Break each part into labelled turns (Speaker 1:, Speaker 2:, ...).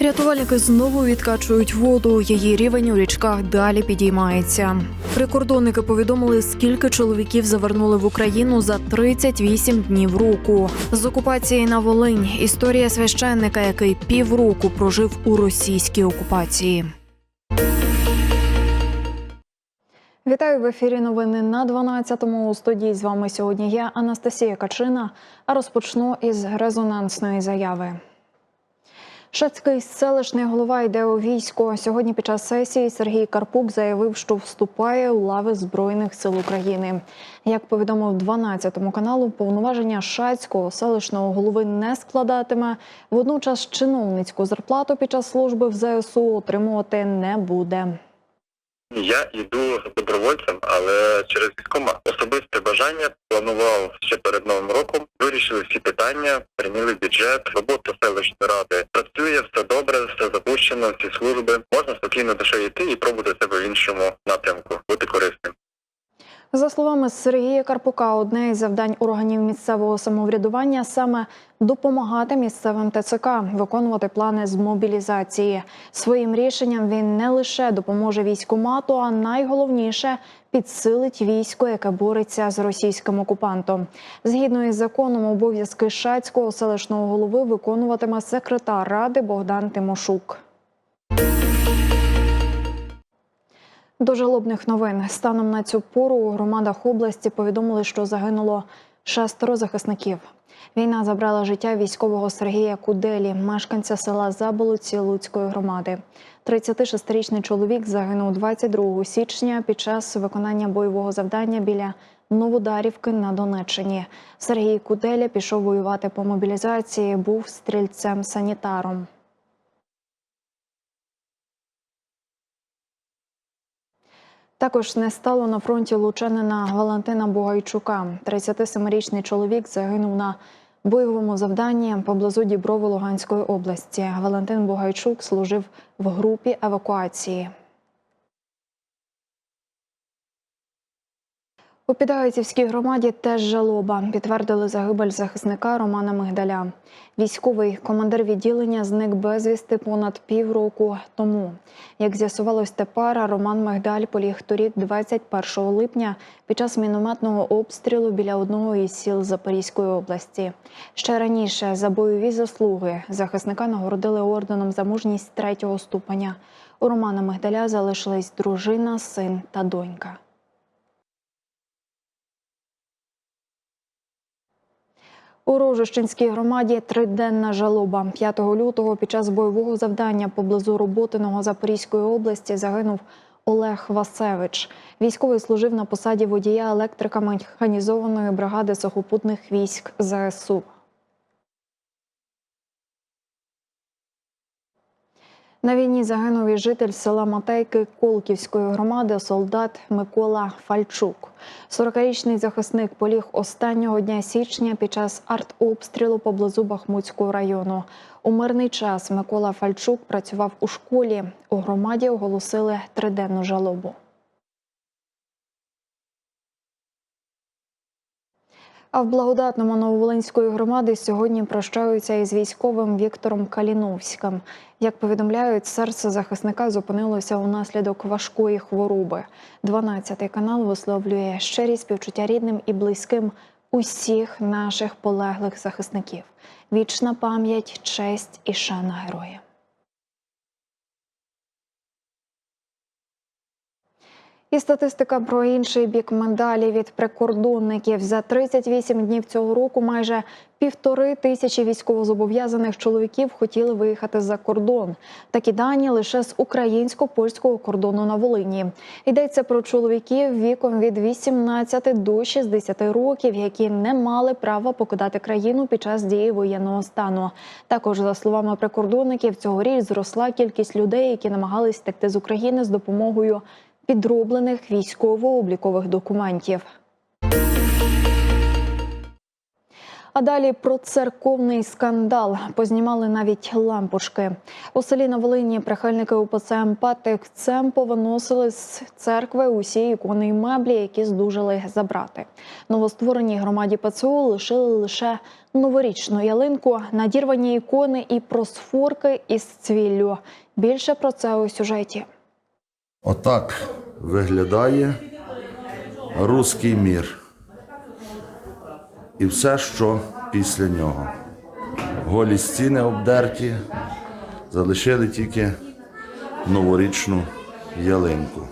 Speaker 1: Рятувальники знову відкачують воду. Її рівень у річках далі підіймається. Прикордонники повідомили, скільки чоловіків завернули в Україну за 38 днів року. З окупації на Волинь історія священника, який півроку прожив у російській окупації. Вітаю в ефірі. Новини на 12-му. У студії з вами сьогодні я Анастасія Качина. А розпочну із резонансної заяви. Шацький селищний голова йде у військо. Сьогодні під час сесії Сергій Карпук заявив, що вступає у лави Збройних сил України. Як повідомив 12-му каналу, повноваження Шацького селищного голови не складатиме. Водночас чиновницьку зарплату під час служби в ЗСУ отримувати не буде.
Speaker 2: Я йду добровольцем, але через військома особисте бажання планував ще перед новим роком. Вирішили всі питання, прийняли бюджет, робота селищної ради працює, все добре, все запущено, всі служби. Можна спокійно до йти і пробувати себе в іншому напрямку, бути корисним.
Speaker 1: За словами Сергія Карпука, одне із завдань органів місцевого самоврядування саме допомагати місцевим ТЦК виконувати плани з мобілізації. Своїм рішенням він не лише допоможе військомату, а найголовніше підсилить військо, яке бореться з російським окупантом. Згідно із законом, обов'язки Шацького селищного голови виконуватиме секретар ради Богдан Тимошук. До жалобних новин станом на цю пору у громадах області повідомили, що загинуло шестеро захисників. Війна забрала життя військового Сергія Куделі, мешканця села Заболоці Луцької громади. 36-річний чоловік загинув 22 січня під час виконання бойового завдання біля Новодарівки на Донеччині. Сергій Куделя пішов воювати по мобілізації, був стрільцем-санітаром. Також не стало на фронті лучанина Валентина Бугайчука. 37-річний чоловік загинув на бойовому завданні поблизу Діброви Луганської області. Валентин Бугайчук служив в групі евакуації. У Підгайцівській громаді теж жалоба. Підтвердили загибель захисника Романа Мигдаля. Військовий командир відділення зник безвісти понад півроку тому. Як з'ясувалось тепер, Роман Мигдаль поліг торік, 21 липня, під час мінометного обстрілу біля одного із сіл Запорізької області. Ще раніше за бойові заслуги захисника нагородили орденом за мужність третього ступеня. У Романа Мигдаля залишились дружина, син та донька. У Рожищенській громаді триденна жалоба. 5 лютого під час бойового завдання поблизу Роботиного Запорізької області загинув Олег Васевич. Військовий служив на посаді водія електрика механізованої бригади сухопутних військ ЗСУ. На війні загинув і житель села Матейки Колківської громади солдат Микола Фальчук. 40-річний захисник поліг останнього дня січня під час артобстрілу поблизу Бахмутського району. У мирний час Микола Фальчук працював у школі. У громаді оголосили триденну жалобу. А в благодатному Нововолинської громади сьогодні прощаються із військовим Віктором Каліновським. Як повідомляють, серце захисника зупинилося унаслідок важкої хвороби. 12-й канал висловлює щирі співчуття рідним і близьким усіх наших полеглих захисників. Вічна пам'ять, честь і шана героям. І статистика про інший бік медалі від прикордонників за 38 днів цього року. Майже півтори тисячі військовозобов'язаних чоловіків хотіли виїхати за кордон. Такі дані лише з українсько-польського кордону на Волині. Йдеться про чоловіків віком від 18 до 60 років, які не мали права покидати країну під час дії воєнного стану. Також за словами прикордонників, цьогоріч зросла кількість людей, які намагались втекти з України з допомогою підроблених військово-облікових документів. А далі про церковний скандал познімали навіть лампочки. У селі на Волині прихильники УПЦ МП тихцем повиносили з церкви усі ікони і меблі, які здужали забрати. Новоствореній громаді ПЦУ лишили лише новорічну ялинку, надірвані ікони і просфорки із цвіллю. Більше про це у сюжеті.
Speaker 3: Отак виглядає руський мір. І все, що після нього. Голі стіни обдерті, залишили тільки новорічну ялинку.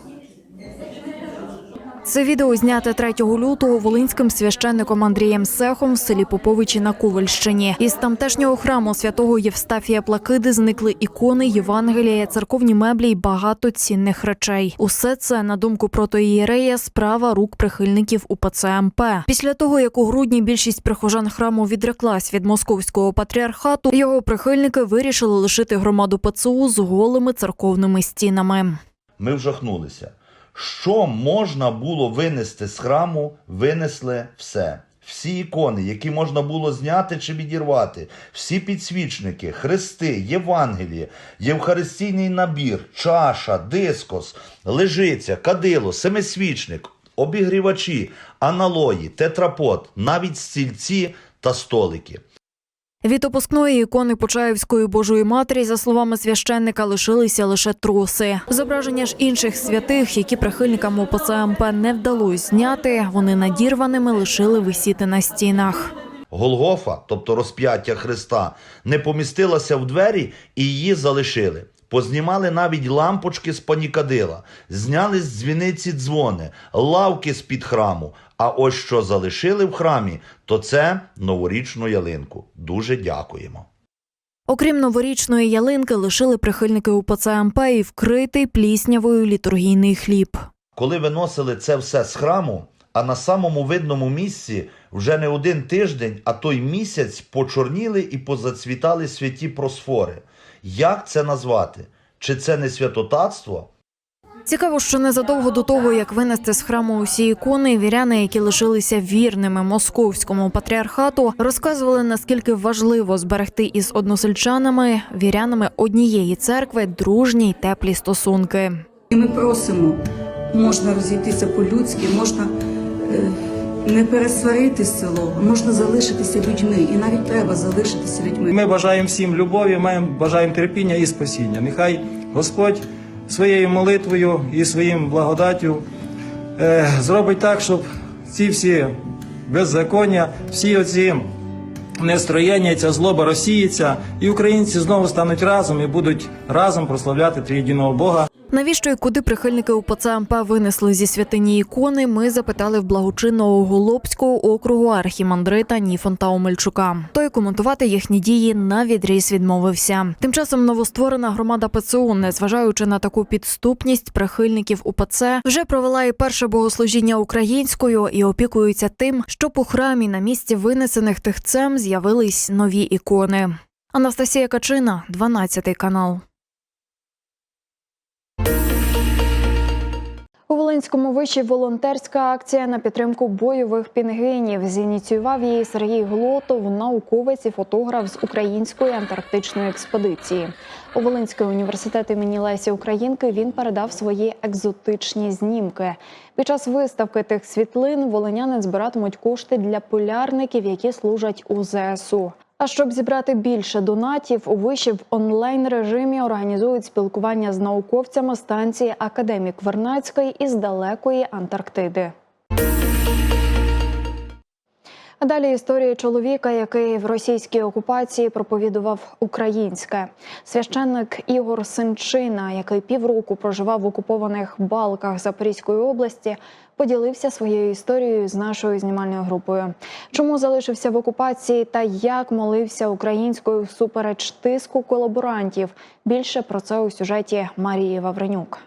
Speaker 1: Це відео зняте 3 лютого волинським священником Андрієм Сехом в селі Поповичі на Ковальщині. Із тамтешнього храму святого Євстафія Плакиди зникли ікони, Євангелія, церковні меблі й багато цінних речей. Усе це, на думку протоієрея, справа рук прихильників УПЦ МП. Після того, як у грудні більшість прихожан храму відреклась від московського патріархату, його прихильники вирішили лишити громаду ПЦУ з голими церковними стінами.
Speaker 3: Ми вжахнулися. Що можна було винести з храму, винесли все. Всі ікони, які можна було зняти чи відірвати, всі підсвічники, хрести, Євангеліє, євхаристійний набір, чаша, дискос, лежиця, кадило, семисвічник, обігрівачі, аналої, тетрапот, навіть стільці та столики.
Speaker 1: Від опускної ікони Почаївської Божої Матері, за словами священника, лишилися лише троси. Зображення ж інших святих, які прихильникам ОПЦ МП не вдалося зняти, вони надірваними лишили висіти на стінах.
Speaker 3: Голгофа, тобто розп'яття Христа, не помістилася в двері і її залишили. Познімали навіть лампочки з панікадила, зняли з дзвіниці дзвони, лавки з-під храму. А ось що залишили в храмі, то це новорічну ялинку. Дуже дякуємо.
Speaker 1: Окрім новорічної ялинки, лишили прихильники УПЦ МП і вкритий пліснявою літургійний хліб.
Speaker 3: Коли виносили це все з храму, а на самому видному місці вже не один тиждень, а той місяць почорніли і позацвітали святі просфори. Як це назвати? Чи це не святотатство?
Speaker 1: Цікаво, що незадовго до того, як винести з храму усі ікони, віряни, які лишилися вірними московському патріархату, розказували наскільки важливо зберегти із односельчанами, вірянами однієї церкви, дружні й теплі стосунки.
Speaker 4: І ми просимо, можна розійтися по-людськи, можна е, не пересварити село, можна залишитися людьми. І навіть треба залишитися людьми.
Speaker 5: Ми бажаємо всім любові, маємо бажаємо терпіння і спасіння. Нехай Господь своєю молитвою і своїм благодаттю е, зробить так, щоб ці всі беззаконня, всі оці нестроєння, ця злоба розсіється, і українці знову стануть разом і будуть разом прославляти трієдиного Бога.
Speaker 1: Навіщо і куди прихильники УПЦ МП винесли зі святині ікони? Ми запитали в благочинного Голобського округу архімандрита Ніфонта Омельчука. Той коментувати їхні дії на відріз відмовився. Тим часом новостворена громада ПЦУ, незважаючи на таку підступність прихильників УПЦ, вже провела і перше богослужіння українською і опікується тим, щоб у храмі на місці винесених тихцем з'явились нові ікони. Анастасія Качина, 12 канал. У виші волонтерська акція на підтримку бойових пінгвінів. Зініціював її Сергій Глотов, науковець і фотограф з української антарктичної експедиції. У Волинський університет імені Лесі Українки він передав свої екзотичні знімки. Під час виставки тих світлин волиняни збиратимуть кошти для полярників, які служать у ЗСУ. А щоб зібрати більше донатів, у виші в онлайн режимі організують спілкування з науковцями станції Академік Вернацької із далекої Антарктиди. Далі історія чоловіка, який в російській окупації проповідував українське. Священник Ігор Синчина, який півроку проживав в окупованих балках Запорізької області, поділився своєю історією з нашою знімальною групою. Чому залишився в окупації та як молився українською всупереч тиску колаборантів? Більше про це у сюжеті Марії Вавренюк.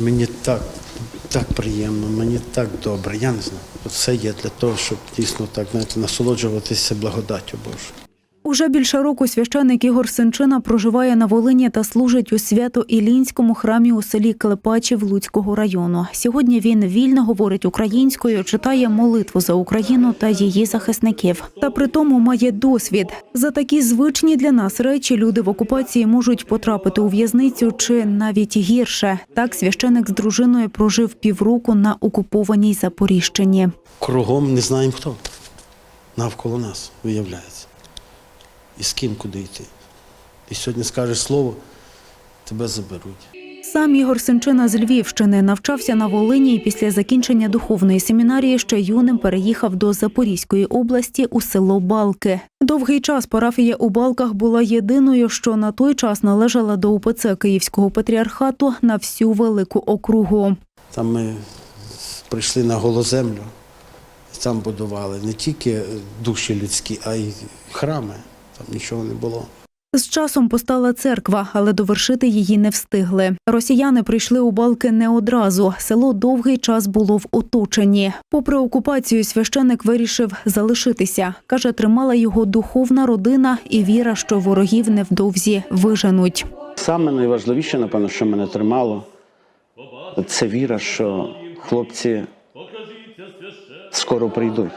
Speaker 6: Мені так, так приємно, мені так добре. Я не знаю. Все є для того, щоб дійсно так знаєте, насолоджуватися благодаттю Божою.
Speaker 7: Уже більше року священик Ігор Сенчина проживає на Волині та служить у свято-Ілінському храмі у селі Клепачів Луцького району. Сьогодні він вільно говорить українською, читає молитву за Україну та її захисників. Та при тому має досвід. За такі звичні для нас речі люди в окупації можуть потрапити у в'язницю чи навіть гірше. Так священик з дружиною прожив півроку на окупованій Запоріжчині.
Speaker 6: Кругом не знаємо хто. Навколо нас, виявляється. І з ким куди йти. І сьогодні скажеш слово, тебе заберуть.
Speaker 7: Сам Ігор Сенчина з Львівщини навчався на Волині і після закінчення духовної семінарії ще юним переїхав до Запорізької області у село Балки. Довгий час парафія у Балках була єдиною, що на той час належала до УПЦ Київського патріархату на всю велику округу.
Speaker 6: Там ми прийшли на голоземлю, там будували не тільки душі людські, а й храми. Там нічого не було.
Speaker 7: З часом постала церква, але довершити її не встигли. Росіяни прийшли у Балки не одразу. Село довгий час було в оточенні. Попри окупацію, священик вирішив залишитися. Каже, тримала його духовна родина і віра, що ворогів невдовзі виженуть.
Speaker 6: Саме найважливіше, напевно, що мене тримало, це віра, що хлопці скоро прийдуть.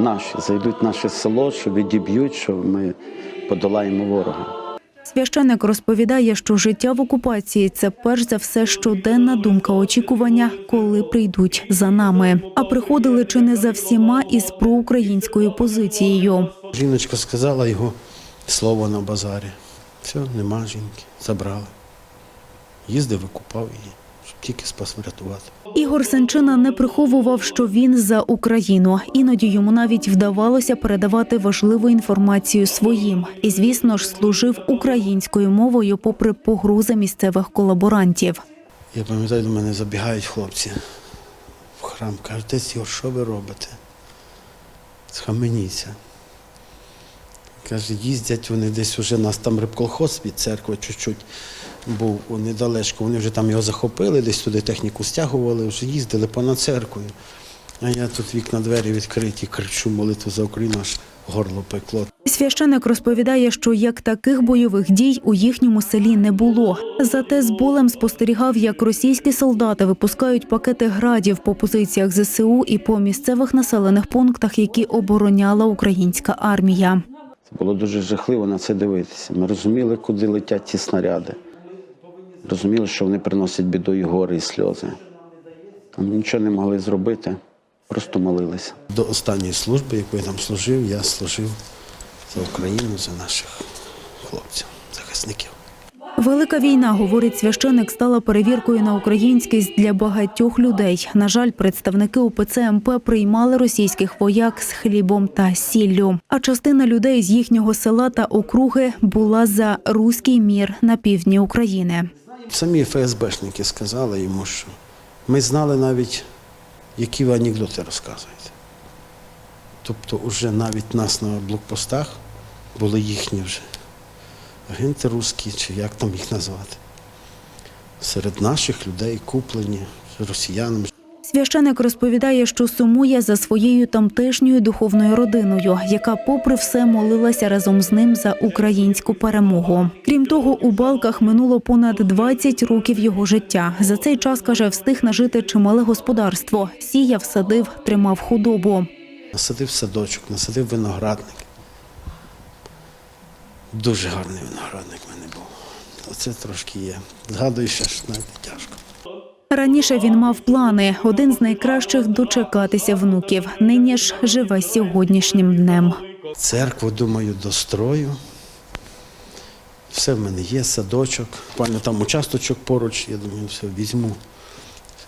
Speaker 6: Наші зайдуть в наше село, що відіб'ють, що ми подолаємо ворога.
Speaker 7: Священик розповідає, що життя в окупації це перш за все щоденна думка очікування, коли прийдуть за нами. А приходили чи не за всіма із проукраїнською позицією.
Speaker 6: Жіночка сказала його слово на базарі. Все, нема жінки, забрали. Їздив, викупав її, щоб тільки спас врятувати.
Speaker 7: Ігор Сенчина не приховував, що він за Україну. Іноді йому навіть вдавалося передавати важливу інформацію своїм. І, звісно ж, служив українською мовою, попри погрози місцевих колаборантів.
Speaker 6: Я пам'ятаю, до мене забігають хлопці в храм. Кажуть, отець Ігор, що ви робите? Схаменіться. Каже, їздять вони десь уже нас там рибколхоз від церкви чуть-чуть був недалечко. Вони вже там його захопили, десь туди техніку стягували, вже їздили понад церквою. А я тут вікна двері відкриті, кричу молитву за Україну, аж горло пекло.
Speaker 7: Священик розповідає, що як таких бойових дій у їхньому селі не було. Зате з болем спостерігав, як російські солдати випускають пакети градів по позиціях ЗСУ і по місцевих населених пунктах, які обороняла українська армія.
Speaker 6: Це було дуже жахливо на це дивитися. Ми розуміли, куди летять ті снаряди. Розуміли, що вони приносять біду і гори, і сльози. Ми нічого не могли зробити, просто молилися. До останньої служби, яку я там служив, я служив за Україну, за наших хлопців, захисників.
Speaker 7: Велика війна, говорить священик, стала перевіркою на українськість для багатьох людей. На жаль, представники УПЦ МП приймали російських вояк з хлібом та сіллю. А частина людей з їхнього села та округи була за руський мір на півдні України.
Speaker 6: Самі ФСБшники сказали йому, що ми знали навіть, які ви анекдоти розказуєте. Тобто, вже навіть нас на блокпостах були їхні вже агенти русські, чи як там їх назвати. Серед наших людей куплені росіянами.
Speaker 7: Священик розповідає, що сумує за своєю тамтешньою духовною родиною, яка, попри все, молилася разом з ним за українську перемогу. Крім того, у балках минуло понад 20 років його життя. За цей час каже, встиг нажити чимале господарство. Сіяв, садив, тримав худобу.
Speaker 6: Насадив садочок, насадив виноградник. Дуже гарний виноградник в мене був. Оце трошки є. Згадую, ще ж навіть тяжко.
Speaker 7: Раніше він мав плани. Один з найкращих дочекатися внуків. Нині ж живе сьогоднішнім днем.
Speaker 6: Церкву, думаю, дострою. Все в мене є, садочок. Буквально там участочок поруч, я думаю, все візьму.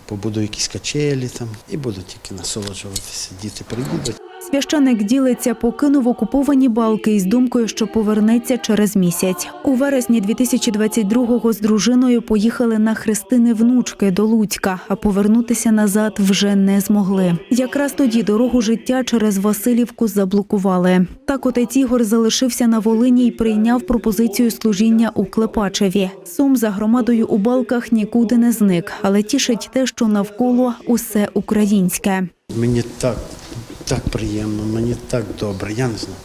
Speaker 6: Побуду якісь качелі там і буду тільки насолоджуватися. Діти приїдуть.
Speaker 7: Священик ділиться, покинув окуповані балки із думкою, що повернеться через місяць. У вересні 2022-го з дружиною поїхали на хрестини внучки до Луцька, а повернутися назад вже не змогли. Якраз тоді дорогу життя через Васильівку заблокували. Так отець Ігор залишився на Волині і прийняв пропозицію служіння у Клепачеві. Сум за громадою у балках нікуди не зник, але тішить те, що навколо усе українське.
Speaker 6: Мені так, так приємно, мені так добре, я не знаю.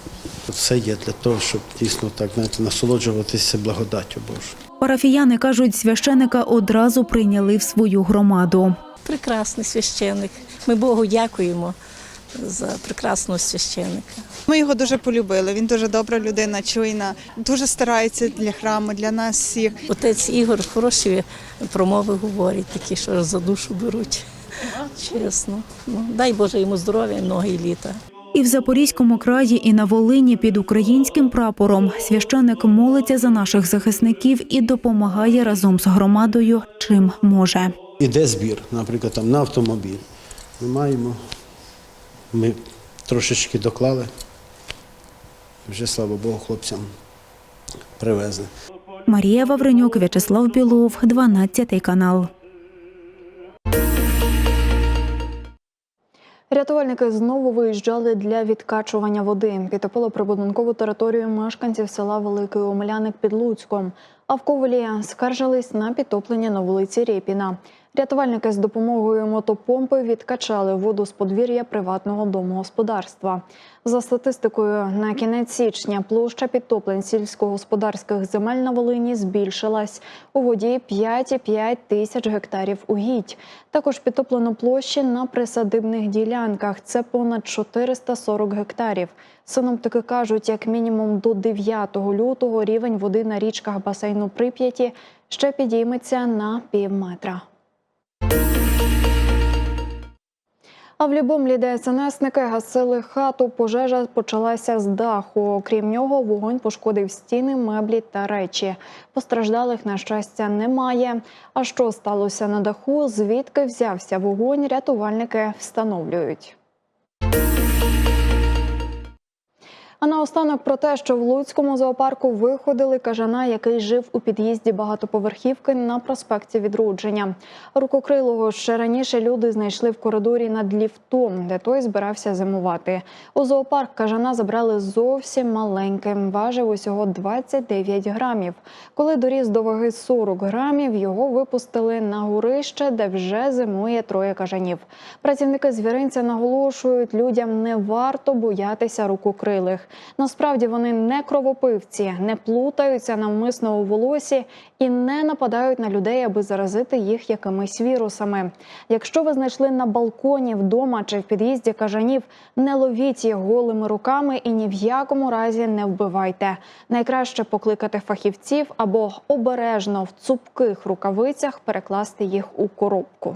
Speaker 6: Це є для того, щоб дійсно так знаєте, насолоджуватися благодаттю Божою.
Speaker 7: Парафіяни кажуть, священика одразу прийняли в свою громаду.
Speaker 8: прекрасний священник. Ми Богу дякуємо за прекрасного священника.
Speaker 9: Ми його дуже полюбили. Він дуже добра людина, чуйна, дуже старається для храму, для нас всіх.
Speaker 8: Отець Ігор хороші промови говорить, такі, що за душу беруть. Чесно. Ну, дай Боже йому здоров'я, много і літа.
Speaker 7: І в Запорізькому краї, і на Волині під українським прапором священик молиться за наших захисників і допомагає разом з громадою, чим може.
Speaker 6: Іде збір, наприклад, там на автомобіль. Ми маємо, ми трошечки доклали. Вже, слава Богу, хлопцям привезли.
Speaker 7: Марія Вавренюк, В'ячеслав Білов, 12 канал.
Speaker 1: Рятувальники знову виїжджали для відкачування води. Підтопило прибудинкову територію мешканців села Великий Омеляник під Луцьком. А в Ковелі скаржились на підтоплення на вулиці Рєпіна. Рятувальники з допомогою мотопомпи відкачали воду з подвір'я приватного домогосподарства. За статистикою, на кінець січня площа підтоплень сільськогосподарських земель на Волині збільшилась. У воді 5,5 тисяч гектарів угідь. Також підтоплено площі на присадибних ділянках. Це понад 440 гектарів. Синоптики кажуть, як мінімум до 9 лютого рівень води на річках басейну Прип'яті ще підійметься на пів метра. А в Любомлі СНСники гасили хату. Пожежа почалася з даху. Крім нього, вогонь пошкодив стіни, меблі та речі. Постраждалих, на щастя, немає. А що сталося на даху? Звідки взявся вогонь? Рятувальники встановлюють. А наостанок про те, що в Луцькому зоопарку виходили кажана, який жив у під'їзді багатоповерхівки на проспекті Відродження. Рукокрилого ще раніше люди знайшли в коридорі над ліфтом, де той збирався зимувати. У зоопарк кажана забрали зовсім маленьким, важив усього 29 грамів. Коли доріс до ваги 40 грамів, його випустили на горище, де вже зимує троє кажанів. Працівники звіринця наголошують, людям не варто боятися рукокрилих. Насправді вони не кровопивці, не плутаються навмисно у волосі і не нападають на людей, аби заразити їх якимись вірусами. Якщо ви знайшли на балконі вдома чи в під'їзді кажанів, не ловіть їх голими руками і ні в якому разі не вбивайте. Найкраще покликати фахівців або обережно в цупких рукавицях перекласти їх у коробку.